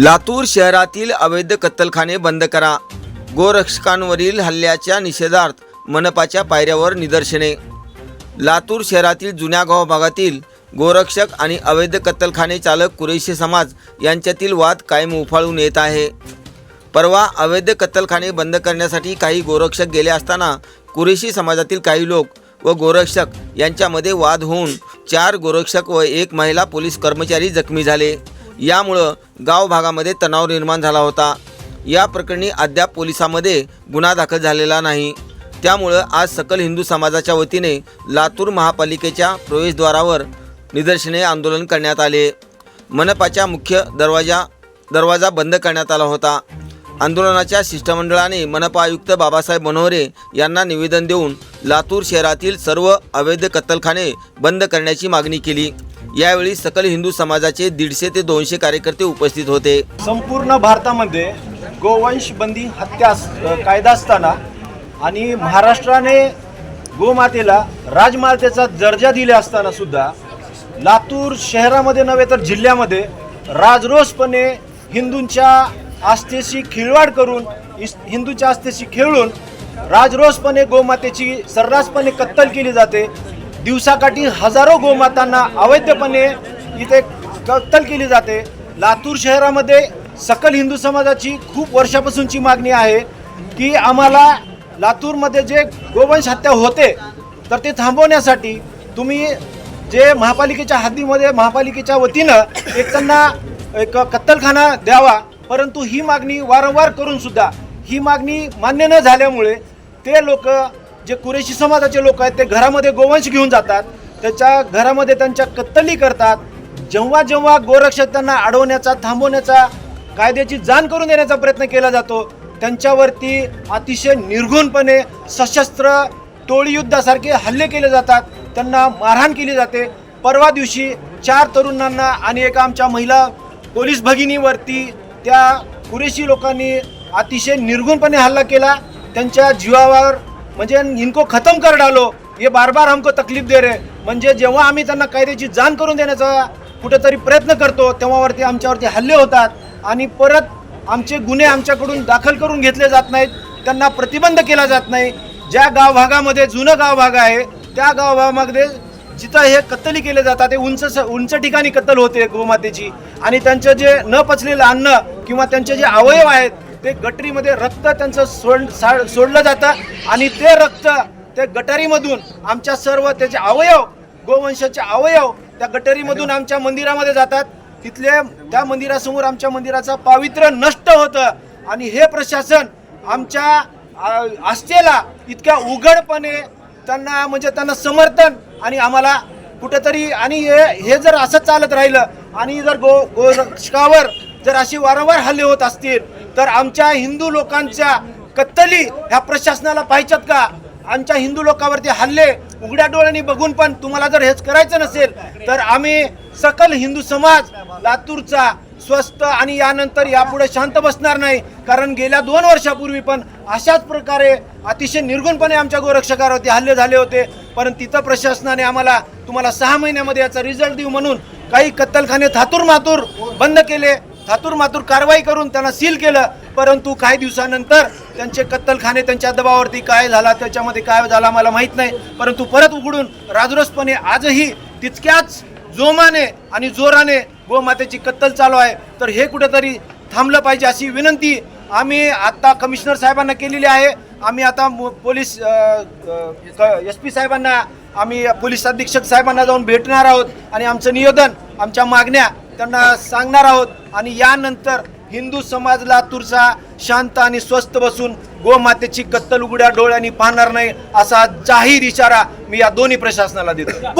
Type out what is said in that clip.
लातूर शहरातील अवैध कत्तलखाने बंद करा. गोरक्षकांवरील हल्ल्याच्या निषेधार्थ मनपाच्या पायऱ्यावर निदर्शने. लातूर शहरातील जुन्या गाव भागातील गोरक्षक आणि अवैध कत्तलखाने चालक कुरेशी समाज यांच्यातील वाद कायम उफाळून येत आहे. परवा अवैध कत्तलखाने बंद करण्यासाठी काही गोरक्षक गेले असताना कुरेशी समाजातील काही लोक व गोरक्षक यांच्यामध्ये वाद होऊन चार गोरक्षक व एक महिला पोलीस कर्मचारी जखमी झाले. यामुळं गाव भागामध्ये तणाव निर्माण झाला होता. या प्रकरणी अद्याप पोलिसामध्ये गुन्हा दाखल झालेला नाही. त्यामुळं आज सकल हिंदू समाजाच्या वतीने लातूर महापालिकेच्या प्रवेशद्वारावर निदर्शने आंदोलन करण्यात आले. मनपाच्या मुख्य दरवाजा दरवाजा बंद करण्यात आला होता. आंदोलनाच्या शिष्टमंडळाने मनपा आयुक्त बाबासाहेब मनोहरे यांना निवेदन देऊन लातूर शहरातील सर्व अवैध कत्तलखाने बंद करण्याची मागणी केली. यावेळी सकल हिंदू समाजाचे दीडशे ते दोनशे कार्यकर्ते उपस्थित होते. संपूर्ण भारतामध्ये गोवंश बंदी हत्या कायदा असताना आणि महाराष्ट्राने गोमातेला राजमातेचा दर्जा दिला असताना सुद्धा लातूर शहरामध्ये नव्हे तर जिल्ह्यामध्ये राजरोसपणे हिंदूंच्या आस्थेशी खिळवाड करून इस- हिंदूच्या आस्थेशी खेळून राजरोसपणे गोमातेची सर्रासपणे कत्तल केली जाते. दिवसाकाठी हजारो गोमातांना अवैधपणे इथे कत्तल केली जाते. लातूर शहरामध्ये सकल हिंदू समाजाची खूप वर्षापासूनची मागणी आहे की आम्हाला लातूरमध्ये जे गोवंश हत्या होते तर ते थांबवण्यासाठी तुम्ही जे महापालिकेच्या हद्दीमध्ये महापालिकेच्या वतीनं एक त्यांना एक कत्तलखाना द्यावा परंतु ही मागणी वारंवार करूनसुद्धा ही मागणी मान्य न झाल्यामुळे ते लोक जे कुरेशी समाजाचे लोक आहेत ते घरामध्ये गोवंश घेऊन जातात त्याच्या घरामध्ये त्यांच्या कत्तली करतात. जेव्हा जेव्हा गोरक्षक त्यांना अडवण्याचा थांबवण्याचा कायद्याची जाण करून देण्याचा प्रयत्न केला जातो त्यांच्यावरती अतिशय निर्घुणपणे सशस्त्र टोळीयुद्धासारखे हल्ले केले जातात त्यांना मारहाण केली जाते. परवा दिवशी चार तरुणांना आणि एका आमच्या महिला पोलीस भगिनीवरती त्या कुरेशी लोकांनी अतिशय निर्गुणपणे हल्ला केला. त्यांच्या जीवावर म्हणजे इनको खतम कर डालो. हे बार बार हमको तकलीफ दे रे म्हणजे जेव्हा आम्ही त्यांना कायद्याची जाण करून देण्याचा कुठेतरी प्रयत्न करतो तेव्हावरती आमच्यावरती हल्ले होतात आणि परत आमचे गुन्हे आमच्याकडून दाखल करून घेतले जात नाहीत. त्यांना प्रतिबंध केला जात नाही. ज्या गाव भागामध्ये जुनं गाव भाग आहे त्या गाव भागामध्ये जिथं हे कत्तली केले जातात ते उंच उंच ठिकाणी कत्तल होते गोमातेची. आणि त्यांचं जे न पचलेलं अन्न किंवा त्यांचे जे अवयव आहेत ते गटरीमध्ये रक्त त्यांचं सोड सोडलं जातं आणि ते रक्त ते गटारीमधून आमच्या सर्व त्याचे अवयव गोवंशाचे अवयव त्या गटरीमधून आमच्या मंदिरामध्ये जातात. तिथले त्या मंदिरासमोर आमच्या मंदिराचं पावित्र्य नष्ट होतं. आणि हे प्रशासन आमच्या आस्थेला इतक्या उघडपणे त्यांना म्हणजे त्यांना समर्थन आणि आम्हाला कुठेतरी आणि हे हे जर असं चालत राहिलं आणि जर गो गोरक्षकावर जर असे वारंवार हल्ले होत असतील तर आमच्या हिंदू लोकांच्या कत्तली ह्या प्रशासनाला पाहिजेत का? आमच्या हिंदू लोकांवरती हल्ले उघड्या डोळ्यांनी बघून पण तुम्हाला जर हेच करायचं नसेल तर आम्ही सकल हिंदू समाज लातूरचा स्वस्त आणि यानंतर यापुढे शांत बसणार नाही कारण गेल्या दोन वर्षापूर्वी पण अशाच प्रकारे अतिशय निर्गुणपणे आमच्या गोरक्षकावरती हल्ले झाले होते. पण तिथं प्रशासनाने आम्हाला तुम्हाला सहा महिन्यामध्ये याचा रिझल्ट देऊ म्हणून काही कत्तलखाने थातूर मातूर बंद केले. थातूर मातूर कारवाई करून त्यांना सील केलं. परंतु काही दिवसानंतर त्यांचे कत्तलखाने त्यांच्या दबावावरती काय झाला त्याच्यामध्ये काय झाला मला माहीत नाही. परंतु परत उघडून राजरोसपणे आजही तितक्याच जोमाने आणि जोराने गोमातेची कत्तल चालू आहे. तर हे कुठेतरी थांबलं पाहिजे अशी विनंती आम्ही आत्ता कमिशनर साहेबांना केलेली आहे. आम्ही आता मु- पोलीस एस पी साहेबांना आम्ही पोलीस अधीक्षक साहेबांना जाऊन भेटणार आहोत. आणि आमचं निवेदन आमच्या मागण्या त्यांना सांगणार आहोत आणि यानंतर हिंदू समाज लातूरचा शांत आणि स्वस्थ बसून गोमातेची कत्तल उघड्या डोळ्यांनी पाहणार नाही असा जाहीर इशारा मी या दोन्ही प्रशासनाला देतो.